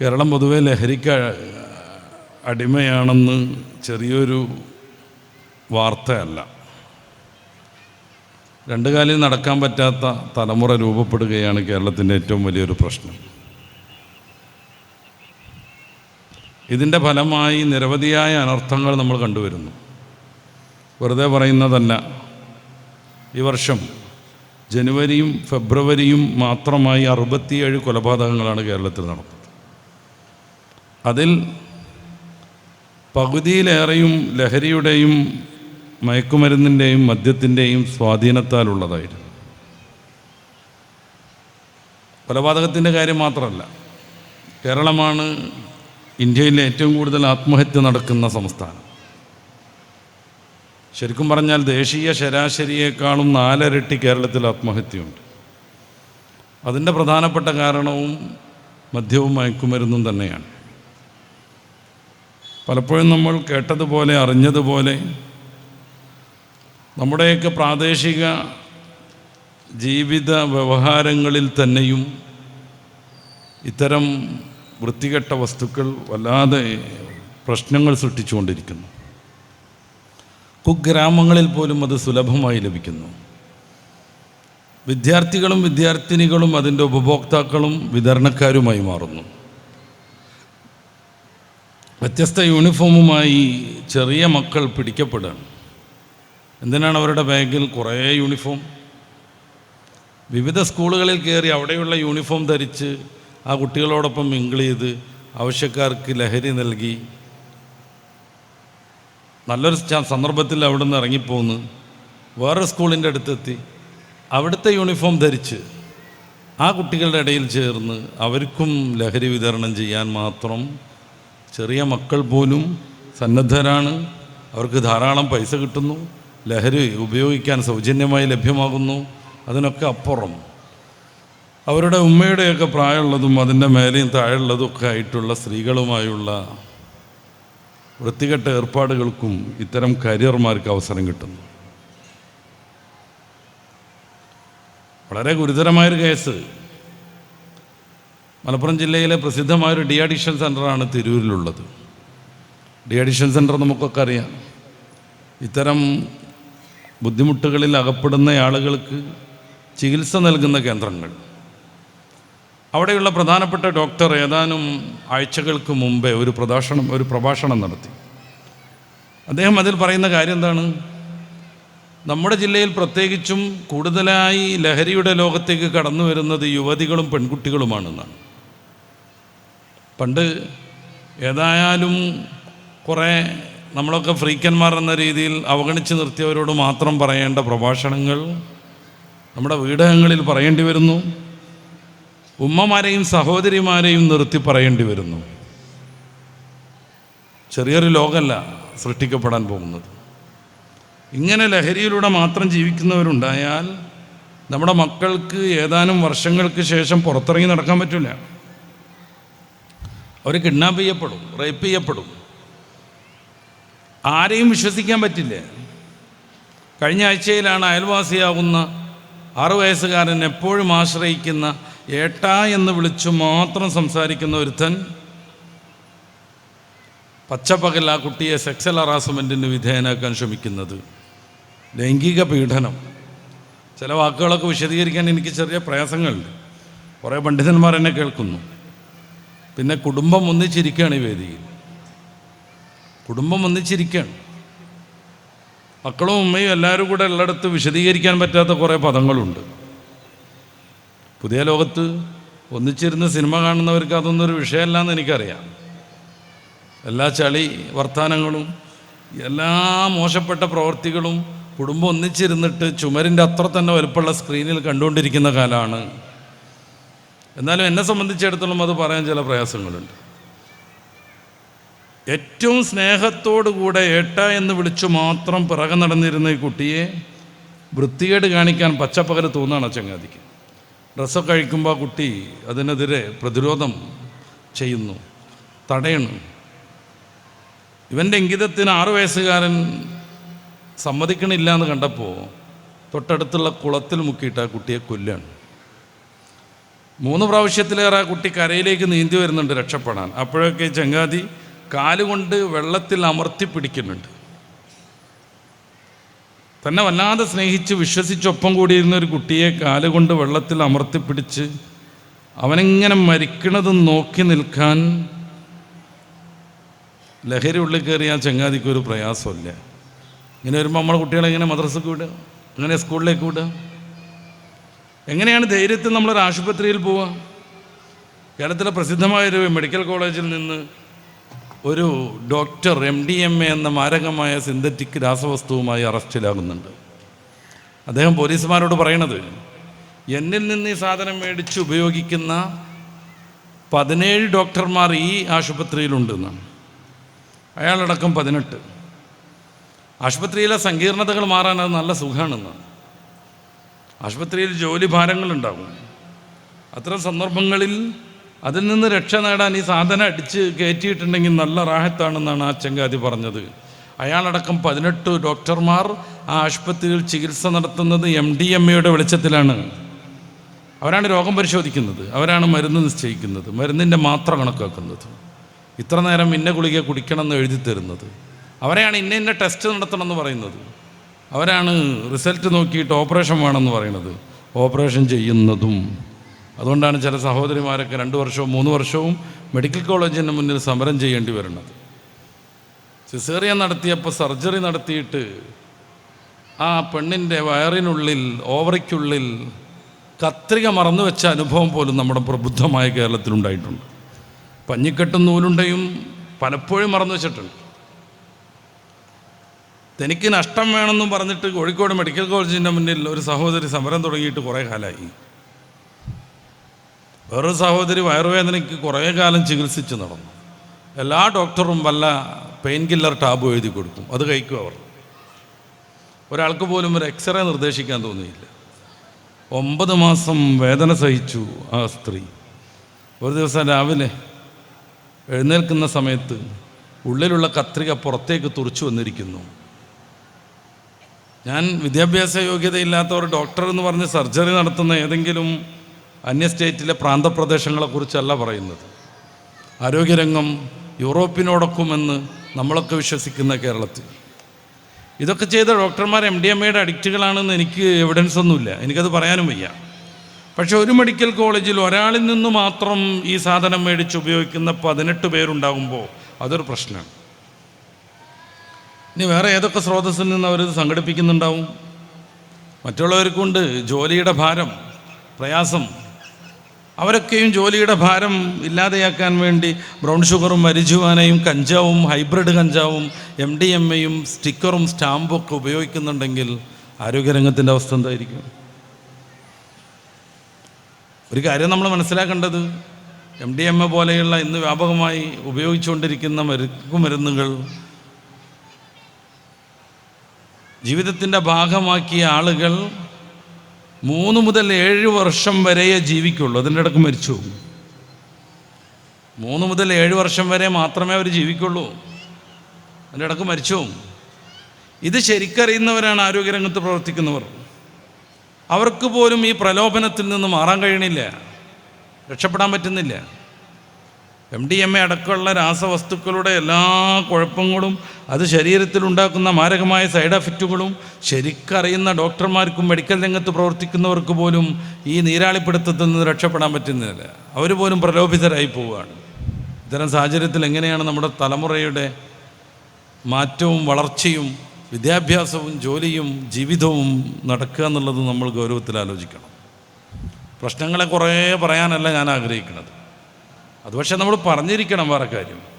കേരളം പൊതുവെ ലഹരിക്ക് അടിമയാണെന്ന് ചെറിയൊരു വാർത്തയല്ല. രണ്ടു കാലിൽ നടക്കാൻ പറ്റാത്ത തലമുറ രൂപപ്പെടുകയാണ് കേരളത്തിന്റെ ഏറ്റവും വലിയൊരു പ്രശ്നം. ഇതിന്റെ ഫലമായി നിരവധിയായ അനർത്ഥങ്ങൾ നമ്മൾ കണ്ടുവരുന്നു. വെറുതെ പറയുന്നതല്ല. ഈ വർഷം ജനുവരിയും ഫെബ്രുവരിയും മാത്രമായി അറുപത്തിയേഴ് കൊലപാതകങ്ങളാണ് കേരളത്തിൽ നടന്നത് അതിൽ പകുതിയിലേറെയും ലഹരിയുടെയും മയക്കുമരുന്നിന്റെയും മദ്യത്തിന്റെയും സ്വാധീനത്താലുള്ളതായിരുന്നു. കൊലപാതകത്തിന്റെ കാര്യം മാത്രമല്ല കേരളമാണ് ഇന്ത്യയിലെ ഏറ്റവും കൂടുതൽ ആത്മഹത്യ നടക്കുന്ന സംസ്ഥാനം. ശരിക്കും പറഞ്ഞാൽ ദേശീയ ശരാശരിയേക്കാളും നാലരട്ടി കേരളത്തിൽ ആത്മഹത്യയുണ്ട്. അതിന്റെ പ്രധാനപ്പെട്ട കാരണവും മദ്യവും മയക്കുമരുന്നും തന്നെയാണ്. പലപ്പോഴും നമ്മൾ കേട്ടതുപോലെ അറിഞ്ഞതുപോലെ നമ്മുടെയൊക്കെ പ്രാദേശിക ജീവിത വ്യവഹാരങ്ങളിൽ തന്നെയും ഇത്തരം വൃത്തികെട്ട വസ്തുക്കൾ വല്ലാതെ പ്രശ്നങ്ങൾ സൃഷ്ടിച്ചുകൊണ്ടിരിക്കുന്നു. കുഗ്രാമങ്ങളിൽ പോലും അത് സുലഭമായി ലഭിക്കുന്നു. വിദ്യാർത്ഥികളും വിദ്യാർത്ഥിനികളും അതിന്റെ ഉപഭോക്താക്കളും വിതരണക്കാരുമായി മാറുന്നു. വ്യത്യസ്ത യൂണിഫോമുമായി ചെറിയ മക്കൾ പിടിക്കപ്പെടുകയാണ്. എന്തിനാണ് അവരുടെ ബാഗിൽ കുറേ യൂണിഫോം വിവിധ സ്കൂളുകളിൽ കയറി അവിടെയുള്ള യൂണിഫോം ധരിച്ച് ആ കുട്ടികളോടൊപ്പം മിങ്കിൾ ചെയ്ത് ആവശ്യക്കാർക്ക് ലഹരി നൽകി. നല്ലൊരു സന്ദർഭത്തിൽ അവിടെ നിന്ന് ഇറങ്ങിപ്പോന്ന്. വേറെ സ്കൂളിന്റെ അടുത്തെത്തി. അവിടുത്തെ യൂണിഫോം ധരിച്ച് ആ കുട്ടികളുടെ ഇടയിൽ ചേർന്ന് അവർക്കും ലഹരി വിതരണം ചെയ്യാൻ മാത്രം ചെറിയ മക്കൾ പോലും സന്നദ്ധരാണ്. അവർക്ക് ധാരാളം പൈസ കിട്ടുന്നു. ലഹരി ഉപയോഗിക്കാൻ സൗജന്യമായി ലഭ്യമാകുന്നു. അതിനൊക്കെ അപ്പുറം. അവരുടെ ഉമ്മയുടെയൊക്കെ പ്രായമുള്ളതും അതിന്റെ മേലെയും താഴെയുള്ളതും ഒക്കെ ആയിട്ടുള്ള സ്ത്രീകളുമായുള്ള വൃത്തികെട്ട ഏർപ്പാടുകൾക്കും ഇത്തരം കരിയർമാർക്ക് അവസരം കിട്ടുന്നു. വളരെ ഗുരുതരമായൊരു കേസ്. മലപ്പുറം ജില്ലയിലെ പ്രസിദ്ധമായൊരു ഡി അഡിക്ഷൻ സെന്ററാണ് തിരൂരിലുള്ളത്. ഡി അഡിക്ഷൻ സെന്റർ നമുക്കൊക്കെ അറിയാം. ഇത്തരം ബുദ്ധിമുട്ടുകളിൽ അകപ്പെടുന്ന ആളുകൾക്ക് ചികിത്സ നൽകുന്ന കേന്ദ്രങ്ങൾ. അവിടെയുള്ള പ്രധാനപ്പെട്ട ഡോക്ടർ ഏതാനും ആഴ്ചകൾക്ക് മുമ്പേ ഒരു പ്രഭാഷണം ഒരു പ്രഭാഷണം നടത്തി. അദ്ദേഹം അതിൽ പറയുന്ന കാര്യം എന്താണ്? നമ്മുടെ ജില്ലയിൽ പ്രത്യേകിച്ചും കൂടുതലായി ലഹരിയുടെ ലോകത്തേക്ക് കടന്നു വരുന്നത് യുവതികളും പെൺകുട്ടികളുമാണെന്നാണ്. പണ്ട് ഏതായാലും കുറേ നമ്മളൊക്കെ ഫ്രീക്കന്മാർ എന്ന രീതിയിൽ അവഗണിച്ച് നിർത്തിയവരോട് മാത്രം പറയേണ്ട പ്രഭാഷണങ്ങൾ നമ്മുടെ വീടകങ്ങളിൽ പറയേണ്ടി വരുന്നു. ഉമ്മമാരെയും സഹോദരിമാരെയും നിർത്തി പറയേണ്ടി വരുന്നു. ചെറിയൊരു ലോകമല്ല സൃഷ്ടിക്കപ്പെടാൻ പോകുന്നത്. ഇങ്ങനെ ലഹരിയിലൂടെ മാത്രം ജീവിക്കുന്നവരുണ്ടായാൽ നമ്മുടെ മക്കൾക്ക് ഏതാനും വർഷങ്ങൾക്ക് ശേഷം പുറത്തിറങ്ങി നടക്കാൻ പറ്റില്ല. അവർ കിഡ്നാപ്പ് ചെയ്യപ്പെടും റേപ്പ് ചെയ്യപ്പെടും. ആരെയും വിശ്വസിക്കാൻ പറ്റില്ല. കഴിഞ്ഞ ആഴ്ചയിലാണ് അയൽവാസിയാവുന്ന ആറു വയസ്സുകാരൻ എപ്പോഴും ആശ്രയിക്കുന്ന ഏട്ട എന്ന് വിളിച്ചു മാത്രം സംസാരിക്കുന്ന ഒരുത്തൻ പച്ചപ്പകൽ ആ കുട്ടിയെ സെക്സൽ ഹറാസ്മെന്റിന് വിധേയനാക്കാൻ ശ്രമിക്കുന്നത്. ലൈംഗിക പീഡനം. ചില വാക്കുകളൊക്കെ വിശദീകരിക്കാൻ എനിക്ക് ചെറിയ പ്രയാസങ്ങളുണ്ട്. കുറേ പണ്ഡിതന്മാർ എന്നെ കേൾക്കുന്നു. പിന്നെ കുടുംബം ഒന്നിച്ചിരിക്കുകയാണ് ഈ വേദിയിൽ. കുടുംബം ഒന്നിച്ചിരിക്കുകയാണ്. മക്കളും ഉമ്മയും എല്ലാവരും കൂടെ ഉള്ളിടത്ത് വിശദീകരിക്കാൻ പറ്റാത്ത കുറേ പദങ്ങളുണ്ട്. പുതിയ ലോകത്ത് ഒന്നിച്ചിരുന്ന് സിനിമ കാണുന്നവർക്ക് അതൊന്നും ഒരു വിഷയമല്ല എന്ന് എനിക്കറിയാം. എല്ലാ ചളി വർത്തമാനങ്ങളും എല്ലാ മോശപ്പെട്ട പ്രവൃത്തികളും കുടുംബം ഒന്നിച്ചിരുന്നിട്ട് ചുമരിന്റെ അത്ര തന്നെ വലുപ്പമുള്ള സ്ക്രീനിൽ കണ്ടുകൊണ്ടിരിക്കുന്ന കാലമാണ് എന്നാലും എന്നെ സംബന്ധിച്ചിടത്തോളം അത് പറയാൻ ചില പ്രയാസങ്ങളുണ്ട്. ഏറ്റവും സ്നേഹത്തോടു കൂടെ ഏട്ട എന്ന് വിളിച്ചു മാത്രം പിറകെ നടന്നിരുന്ന ഈ കുട്ടിയെ വൃത്തികേട് കാണിക്കാൻ പച്ചപ്പകൽ തോന്നുകയാണ് ചങ്ങാതിക്ക്. ഡ്രസ്സൊക്കെ കഴിക്കുമ്പോൾ ആ കുട്ടി അതിനെതിരെ പ്രതിരോധം ചെയ്യുന്നു തടയുന്നു. ഇവന്റെ ഇംഗിതത്തിന് ആറു വയസ്സുകാരൻ സമ്മതിക്കണില്ല എന്ന് കണ്ടപ്പോൾ തൊട്ടടുത്തുള്ള കുളത്തിൽ മുക്കിയിട്ട് ആ കുട്ടിയെ കൊല്ലാണ്. മൂന്ന് പ്രാവശ്യത്തിലേറെ ആ കുട്ടി കരയിലേക്ക് നീന്തി വരുന്നുണ്ട് രക്ഷപ്പെടാൻ. അപ്പോഴൊക്കെ ചങ്ങാതി കാലുകൊണ്ട് വെള്ളത്തിൽ അമർത്തി പിടിക്കുന്നുണ്ട്. തന്നെ വല്ലാതെ സ്നേഹിച്ച് വിശ്വസിച്ചൊപ്പം കൂടിയിരുന്ന ഒരു കുട്ടിയെ കാലുകൊണ്ട് വെള്ളത്തിൽ അമർത്തി പിടിച്ച് അവനിങ്ങനെ മരിക്കണത് നോക്കി നിൽക്കാൻ ലഹരി ഉള്ളിൽ കയറിയ ആ ചങ്ങാതിക്കൊരു പ്രയാസമില്ല. ഇങ്ങനെ വരുമ്പോൾ നമ്മളെ കുട്ടികളെ എങ്ങനെ മദ്രസക്ക് വിടുക? അങ്ങനെ സ്കൂളിലേക്ക് വിടുക? എങ്ങനെയാണ് ധൈര്യത്തിൽ നമ്മളൊരു ആശുപത്രിയിൽ പോവുക കേരളത്തിലെ പ്രസിദ്ധമായൊരു മെഡിക്കൽ കോളേജിൽ നിന്ന് ഒരു doctor M D M A എന്ന മാരകമായ സിന്തറ്റിക് രാസവസ്തുവുമായി അറസ്റ്റിലാകുന്നുണ്ട്. അദ്ദേഹം പോലീസുമാരോട് പറയണത് എന്നിൽ നിന്ന് ഈ സാധനം മേടിച്ച് ഉപയോഗിക്കുന്ന പതിനേഴ് ഡോക്ടർമാർ ഈ ആശുപത്രിയിലുണ്ടെന്നാണ്. അയാളടക്കം പതിനെട്ട്. ആശുപത്രിയിലെ സങ്കീർണതകൾ മാറാൻ അത് നല്ല സുഖമാണെന്നാണ് ആശുപത്രിയിൽ ജോലി ഭാരങ്ങളുണ്ടാകും. അത്തരം സന്ദർഭങ്ങളിൽ അതിൽ നിന്ന് രക്ഷ നേടാൻ ഈ സാധനം അടിച്ച് കയറ്റിയിട്ടുണ്ടെങ്കിൽ നല്ല റാഹത്താണെന്നാണ് ആ ചങ്കാതി പറഞ്ഞത്. അയാളടക്കം പതിനെട്ട് ഡോക്ടർമാർ ആ ആശുപത്രിയിൽ ചികിത്സ നടത്തുന്നത് എം ഡി എം എയുടെ വെളിച്ചത്തിലാണ്. അവരാണ് രോഗം പരിശോധിക്കുന്നത്. അവരാണ് മരുന്ന് നിശ്ചയിക്കുന്നത്. മരുന്നിന്റെ മാത്രം കണക്കാക്കുന്നത്. ഇത്ര നേരം ഇന്ന ഗുളിക കുടിക്കണമെന്ന് എഴുതി തരുന്നത് അവരെയാണ് ഇന്ന ഇന്ന ടെസ്റ്റ് നടത്തണമെന്ന് പറയുന്നത്. അവരാണ് റിസൾട്ട് നോക്കിയിട്ട് ഓപ്പറേഷൻ വേണമെന്ന് പറയുന്നത്. ഓപ്പറേഷൻ ചെയ്യുന്നതും. അതുകൊണ്ടാണ് ചില സഹോദരിമാരൊക്കെ രണ്ട് വർഷവും മൂന്ന് വർഷവും മെഡിക്കൽ കോളേജിന് മുന്നിൽ സമരം ചെയ്യേണ്ടി വരുന്നത്. സിസേറിയ നടത്തിയപ്പോൾ സർജറി നടത്തിയിട്ട് ആ പെണ്ണിന്റെ വയറിനുള്ളിൽ ഓവറിക്കുള്ളിൽ കത്രിക മറന്നു വെച്ച അനുഭവം പോലും നമ്മുടെ പ്രബുദ്ധമായ കേരളത്തിലുണ്ടായിട്ടുണ്ട്. പഞ്ഞിക്കെട്ടും നൂലുണ്ടയും പലപ്പോഴും മറന്നു വെച്ചിട്ടുണ്ട്. തനിക്ക് നഷ്ടം വേണമെന്നും പറഞ്ഞിട്ട് കോഴിക്കോട് മെഡിക്കൽ കോളേജിന്റെ മുന്നിൽ ഒരു സഹോദരി സമരം തുടങ്ങിയിട്ട് കുറേ കാലമായി. വേറൊരു സഹോദരി വയറുവേദനയ്ക്ക് കുറേ കാലം ചികിത്സിച്ച് നടന്നു. എല്ലാ ഡോക്ടറും വല്ല പെയിൻ കില്ലർ ടാബ് എഴുതി കൊടുക്കും അത് കഴിക്കും അവർ. ഒരാൾക്ക് പോലും ഒരു എക്സ്റേ നിർദ്ദേശിക്കാൻ തോന്നിയില്ല. ഒമ്പത് മാസം വേദന സഹിച്ചു ആ സ്ത്രീ. ഒരു ദിവസം രാവിലെ എഴുന്നേൽക്കുന്ന സമയത്ത് ഉള്ളിലുള്ള കത്രിക പുറത്തേക്ക് തുറച്ചു വന്നിരിക്കുന്നു. ഞാൻ വിദ്യാഭ്യാസ യോഗ്യതയില്ലാത്ത ഒരു ഡോക്ടർ എന്ന് പറഞ്ഞ് സർജറി നടത്തുന്ന ഏതെങ്കിലും അന്യ സ്റ്റേറ്റിലെ പ്രാന്തപ്രദേശങ്ങളെക്കുറിച്ചല്ല പറയുന്നത്. ആരോഗ്യരംഗം യൂറോപ്പിനോടൊക്കുമെന്ന് നമ്മളൊക്കെ വിശ്വസിക്കുന്ന കേരളത്തിൽ. ഇതൊക്കെ ചെയ്ത ഡോക്ടർമാർ എം ഡി എം എയുടെ അഡിക്റ്റുകളാണെന്ന് എനിക്ക് എവിഡൻസ് ഒന്നുമില്ല. എനിക്കത് പറയാനും വയ്യ. പക്ഷേ ഒരു മെഡിക്കൽ കോളേജിൽ ഒരാളിൽ നിന്ന് മാത്രം ഈ സാധനം മേടിച്ച് ഉപയോഗിക്കുന്ന പതിനെട്ട് പേരുണ്ടാകുമ്പോൾ അതൊരു പ്രശ്നമാണ്. ഇനി വേറെ ഏതൊക്കെ സ്രോതസ്സിൽ നിന്ന് അവരിത് സംഘടിപ്പിക്കുന്നുണ്ടാവും? മറ്റുള്ളവർക്കുണ്ട് ജോലിയുടെ ഭാരം പ്രയാസം. അവരൊക്കെയും ജോലിയുടെ ഭാരം ഇല്ലാതെയാക്കാൻ വേണ്ടി ബ്രൗൺ ഷുഗറും മരിജുവാനയും കഞ്ചാവും ഹൈബ്രിഡ് കഞ്ചാവും എം ഡി എം എയും സ്റ്റിക്കറും സ്റ്റാമ്പും ഒക്കെ ഉപയോഗിക്കുന്നുണ്ടെങ്കിൽ ആരോഗ്യരംഗത്തിന്റെ അവസ്ഥ എന്തായിരിക്കും? ഒരു കാര്യം നമ്മൾ മനസ്സിലാക്കേണ്ടത് എം ഡി എം എ പോലെയുള്ള ഇന്ന് വ്യാപകമായി ഉപയോഗിച്ചുകൊണ്ടിരിക്കുന്ന മരുന്നുകൾ ജീവിതത്തിന്റെ ഭാഗമാക്കിയ ആളുകൾ മൂന്ന് മുതൽ ഏഴ് വർഷം വരെയേ ജീവിക്കുള്ളൂ. അതിന്റെ ഇടയ്ക്ക് മരിച്ചു. മൂന്ന് മുതൽ ഏഴ് വർഷം വരെ മാത്രമേ അവർ ജീവിക്കുള്ളൂ. അതിന്റെ ഇടയ്ക്ക് മരിച്ചു. ഇത് ശരിക്കറിയുന്നവരാണ് ആരോഗ്യരംഗത്ത് പ്രവർത്തിക്കുന്നവർ. അവർക്ക് പോലും ഈ പ്രലോഭനത്തിൽ നിന്ന് മാറാൻ കഴിയണില്ല. രക്ഷപ്പെടാൻ പറ്റുന്നില്ല. എം ഡി എം എ അടക്കമുള്ള രാസവസ്തുക്കളുടെ എല്ലാ കുഴപ്പങ്ങളും അത് ശരീരത്തിൽ ഉണ്ടാക്കുന്ന മാരകമായ സൈഡ് എഫക്റ്റുകളും ശരിക്കറിയുന്ന ഡോക്ടർമാർക്കും മെഡിക്കൽ രംഗത്ത് പ്രവർത്തിക്കുന്നവർക്ക് പോലും ഈ നീരാളിപ്പിടുത്തത്തിൽ നിന്ന് രക്ഷപ്പെടാൻ പറ്റുന്നില്ല. അവർ പോലും പ്രലോഭിതരായി പോവുകയാണ്. ഇത്തരം സാഹചര്യത്തിൽ എങ്ങനെയാണ് നമ്മുടെ തലമുറയുടെ മാറ്റവും വളർച്ചയും വിദ്യാഭ്യാസവും ജോലിയും ജീവിതവും നടക്കുക എന്നുള്ളത് നമ്മൾ ഗൗരവത്തിൽ ആലോചിക്കണം. പ്രശ്നങ്ങളെ കുറേ പറയാനല്ല ഞാൻ ആഗ്രഹിക്കുന്നത്. അത് പക്ഷേ നമ്മൾ പറഞ്ഞിരിക്കണം വേറെ കാര്യം.